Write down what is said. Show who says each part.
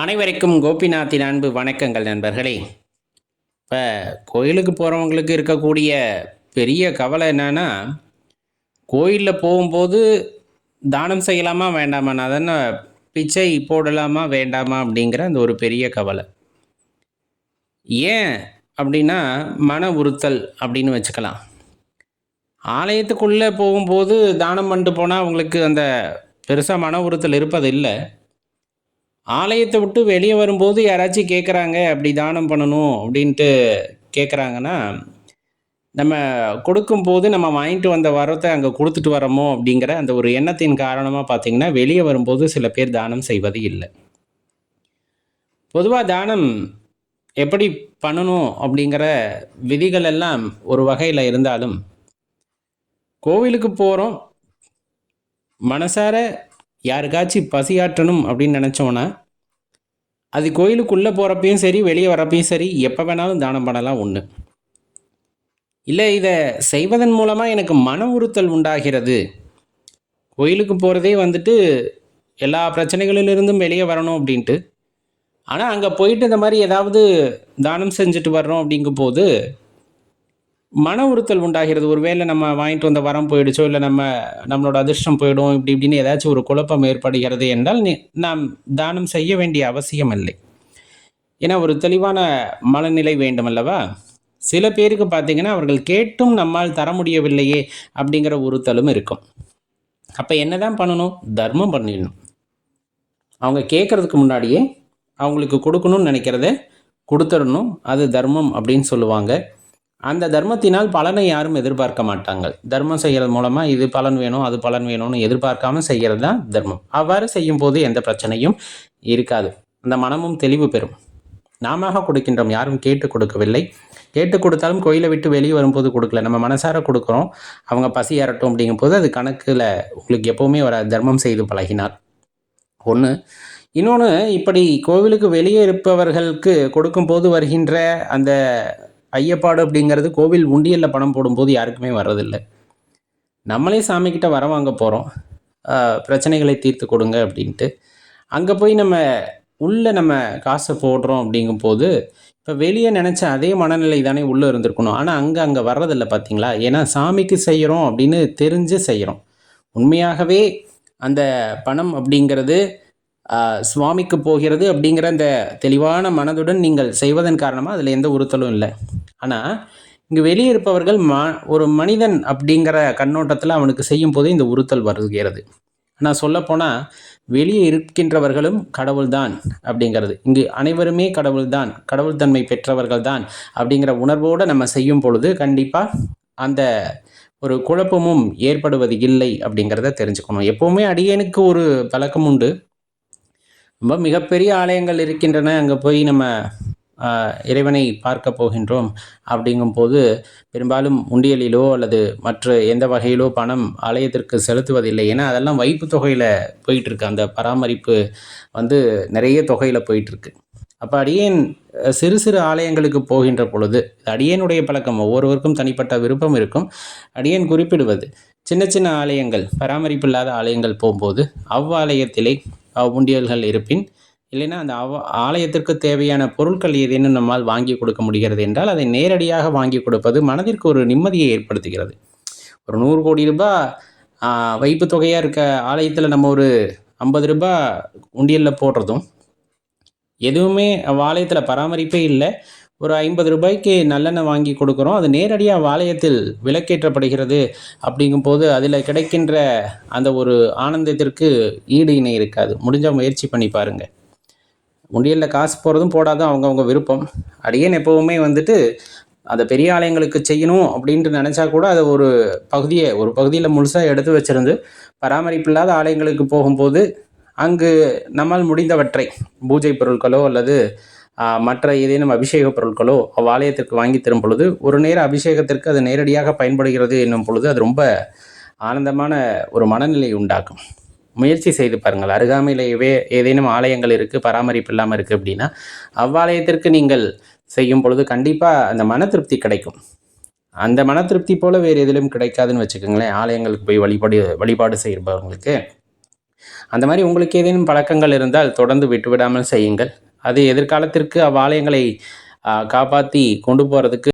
Speaker 1: அனைவருக்கும் கோபிநாத்தின் அன்பு வணக்கங்கள் நண்பர்களே. இப்போ கோயிலுக்கு போகிறவங்களுக்கு இருக்கக்கூடிய பெரிய கவலை என்னென்னா கோயிலில் போகும்போது தானம் செய்யலாமா வேண்டாமா? நான் தானே பிச்சை போடலாமா வேண்டாமா அப்படிங்கிற அந்த ஒரு பெரிய கவலை. ஏன் அப்படின்னா மன உறுத்தல் அப்படின்னு வச்சுக்கலாம். ஆலயத்துக்குள்ளே போகும்போது தானம் பண்ணிட்டு போனால் அவங்களுக்கு அந்த பெருசாக மன உறுத்தல் இருப்பதில்லை. ஆலயத்தை விட்டு வெளியே வரும்போது யாராச்சும் கேட்குறாங்க அப்படி தானம் பண்ணணும் அப்படின்ட்டு கேட்குறாங்கன்னா நம்ம கொடுக்கும்போது நம்ம வாங்கிட்டு வந்த வரத்தை அங்கே கொடுத்துட்டு வரோமோ அப்படிங்கிற அந்த ஒரு எண்ணத்தின் காரணமாக பார்த்தீங்கன்னா வெளியே வரும்போது சில பேர் தானம் செய்வது இல்லை. பொதுவாக தானம் எப்படி பண்ணணும் அப்படிங்கிற விதிகள் எல்லாம் ஒரு வகையில் இருந்தாலும் கோவிலுக்கு போகிறோம் மனசார யாருக்காச்சும் பசியாற்றணும் அப்படின்னு நினச்சோன்னா அது கோயிலுக்குள்ளே போகிறப்பையும் சரி வெளியே வரப்பையும் சரி எப்போ வேணாலும் தானம் பண்ணலாம் ஒன்று இல்லை இதை செய்வதன் மூலமாக எனக்கு மன உறுத்தல் உண்டாகிறது. கோயிலுக்கு போகிறதே வந்துட்டு எல்லா பிரச்சனைகளிலிருந்தும் வெளியே வரணும் அப்படின்ட்டு. ஆனால் அங்கே போயிட்டு இந்த மாதிரி ஏதாவது தானம் செஞ்சுட்டு வர்றோம் அப்படிங்கும் போது மன உறுத்தல் உண்டாகிறது. ஒருவேளை நம்ம வாங்கிட்டு வந்த வரம் போயிடுச்சோ இல்லை நம்ம நம்மளோட அதிர்ஷ்டம் போயிடும் இப்படி இப்படின்னு ஏதாச்சும் ஒரு குழப்பம் ஏற்படுகிறது என்றால் நாம் தானம் செய்ய வேண்டிய அவசியம் இல்லை. ஏன்னா ஒரு தெளிவான மனநிலை வேண்டும் அல்லவா? சில பேருக்கு பார்த்தீங்கன்னா அவர்கள் கேட்டும் நம்மால் தர முடியவில்லையே அப்படிங்கிற உறுத்தலும் இருக்கும். அப்போ என்னதான் பண்ணணும்? தர்மம் பண்ணிடணும். அவங்க கேட்குறதுக்கு முன்னாடியே அவங்களுக்கு கொடுக்கணும்னு நினைக்கிறத கொடுத்துடணும். அது தர்மம் அப்படின்னு சொல்லுவாங்க. அந்த தர்மத்தினால் பலனை யாரும் எதிர்பார்க்க மாட்டாங்க தர்மம் செய்கிறது மூலமாக இது பலன் வேணும் அது பலன் வேணும்னு எதிர்பார்க்காம செய்கிறது தான் தர்மம். அவ்வாறு செய்யும் போது எந்த பிரச்சனையும் இருக்காது. அந்த மனமும் தெளிவு பெறும். நாம கொடுக்கின்றோம் யாரும் கேட்டு கொடுக்கவில்லை. கேட்டு கொடுத்தாலும் கோயிலை விட்டு வெளியே வரும்போது கொடுக்கல. நம்ம மனசார கொடுக்குறோம். அவங்க பசி ஏறட்டும் அப்படிங்கும்போது அது கணக்கில் உங்களுக்கு எப்போவுமே வர தர்மம் செய்து பழகினார் ஒன்று இன்னொன்று இப்படி கோவிலுக்கு வெளியே இருப்பவர்களுக்கு கொடுக்கும்போது வருகின்ற அந்த ஐயப்பாடு அப்படிங்கிறது கோவில் உண்டியலில் பணம் போடும்போது யாருக்குமே வர்றதில்லை. நம்மளே சாமிக்கிட்ட வர வாங்க போகிறோம் பிரச்சனைகளை தீர்த்து கொடுங்க அப்படின்ட்டு. அங்கே போய் நம்ம உள்ளே நம்ம காசை போடுறோம் அப்படிங்கும்போது இப்போ வெளியே நினச்ச அதே மனநிலை தானே உள்ளே இருந்திருக்கணும். ஆனால் அங்கே அங்கே வர்றதில்லை பார்த்தீங்களா ஏன்னா சாமிக்கு செய்கிறோம் அப்படின்னு தெரிஞ்சு செய்கிறோம் உண்மையாகவே அந்த பணம் அப்படிங்கிறது சுவாமிக்கு போகிறது அப்படிங்கிற அந்த தெளிவான மனதுடன் நீங்கள் செய்வதன் காரணமாக அதில் எந்த உறுத்தலும் இல்லை. ஆனால் இங்கே வெளியே இருப்பவர்கள் ம ஒரு மனிதன் அப்படிங்கிற கண்ணோட்டத்தில் அவனுக்கு செய்யும் போது இந்த உறுத்தல் வருகிறது. ஆனால் சொல்லப்போனால் வெளியே இருக்கின்றவர்களும் கடவுள்தான் அப்படிங்கிறது. இங்கு அனைவருமே கடவுள்தான் கடவுள் தன்மை பெற்றவர்கள் தான் அப்படிங்கிற உணர்வோடு நம்ம செய்யும் பொழுது கண்டிப்பாக அந்த ஒரு குழப்பமும் ஏற்படுவது இல்லை அப்படிங்கிறத தெரிஞ்சுக்கணும். எப்போவுமே அடியனுக்கு ஒரு பழக்கம் உண்டு. ரொம்ப மிகப்பெரிய ஆலயங்கள் இருக்கின்றன. அங்கே போய் நம்ம இறைவனை பார்க்க போகின்றோம் அப்படிங்கும்போது பெரும்பாலும் உண்டியலிலோ அல்லது மற்ற எந்த வகையிலோ பணம் ஆலயத்திற்கு செலுத்துவதில்லை. ஏன்னா அதெல்லாம் வைப்பு தொகையில் போயிட்டுருக்கு. அந்த பராமரிப்பு வந்து நிறைய தொகையில் போயிட்டுருக்கு. அப்போ அடியேன் சிறு சிறு ஆலயங்களுக்கு போகின்ற பொழுது அடியேனுடைய பழக்கம். ஒவ்வொருவருக்கும் தனிப்பட்ட விருப்பம் இருக்கும். அடியேன் குறிப்பிடுவது சின்ன சின்ன ஆலயங்கள் பராமரிப்பு இல்லாத ஆலயங்கள் போகும்போது அவ்வாலயத்திலே உண்டியல்கள் இருப்பின் இல்லைன்னா அந்த அவ ஆலயத்திற்கு தேவையான பொருட்கள் ஏதேனும் நம்மால் வாங்கி கொடுக்க முடிகிறது என்றால் அதை நேரடியாக வாங்கி கொடுப்பது மனதிற்கு ஒரு நிம்மதியை ஏற்படுத்துகிறது. ஒரு நூறு கோடி ரூபாய் வைப்பு தொகையாக இருக்க ஆலயத்தில் நம்ம ஒரு ஐம்பது ரூபாய் உண்டியலில் போடுறதும் எதுவுமே ஆலயத்தில் பராமரிப்பே இல்லை. ஒரு ஐம்பது ரூபாய்க்கு நல்லெண்ணெய் வாங்கி கொடுக்குறோம். அது நேரடியாக வாளையத்தில் விலக்கேற்றப்படுகிறது அப்படிங்கும்போது அதில் கிடைக்கின்ற அந்த ஒரு ஆனந்தத்திற்கு ஈடு இணை இருக்காது. முடிஞ்ச முயற்சி பண்ணி பாருங்கள் முடியல காசு போகிறதும் போடாதும் அவங்கவுங்க விருப்பம். அடியேன் எப்போவுமே வந்துட்டு அந்த பெரிய ஆலயங்களுக்கு செய்யணும் அப்படின்ட்டு நினச்சா கூட அதை ஒரு பகுதியை ஒரு பகுதியில் முழுசாக எடுத்து வச்சிருந்து பராமரிப்பு இல்லாத ஆலயங்களுக்கு போகும்போது அங்கு நம்மால் முடிந்தவற்றை பூஜை பொருட்களோ அல்லது மற்ற ஏதேனும் அபிஷேக பொருட்களோ அவ்வாலயத்திற்கு வாங்கி தரும் பொழுது ஒரு நேர அபிஷேகத்திற்கு அது நேரடியாக பயன்படுகிறது என்னும் பொழுது அது ரொம்ப ஆனந்தமான ஒரு மனநிலை உண்டாக்கும். முயற்சி செய்து பாருங்கள். அருகாமையிலேயே ஏதேனும் ஆலயங்கள் இருக்குது பராமரிப்பு இல்லாமல் இருக்குது அப்படின்னா அவ்வாலயத்திற்கு நீங்கள் செய்யும் பொழுது கண்டிப்பாக அந்த மன திருப்தி கிடைக்கும். அந்த மன திருப்தி போல் வேறு எதிலும் கிடைக்காதுன்னு வச்சுக்கோங்களேன். ஆலயங்களுக்கு போய் வழிபாடு வழிபாடு செய்கிறவங்களுக்கு அந்த மாதிரி உங்களுக்கு ஏதேனும் பழக்கங்கள் இருந்தால் தொடர்ந்து விட்டுவிடாமல் செய்யுங்கள். அது எதிர்காலத்திற்கு அவ்வாலயங்களை காப்பாற்றி கொண்டு போகிறதுக்கு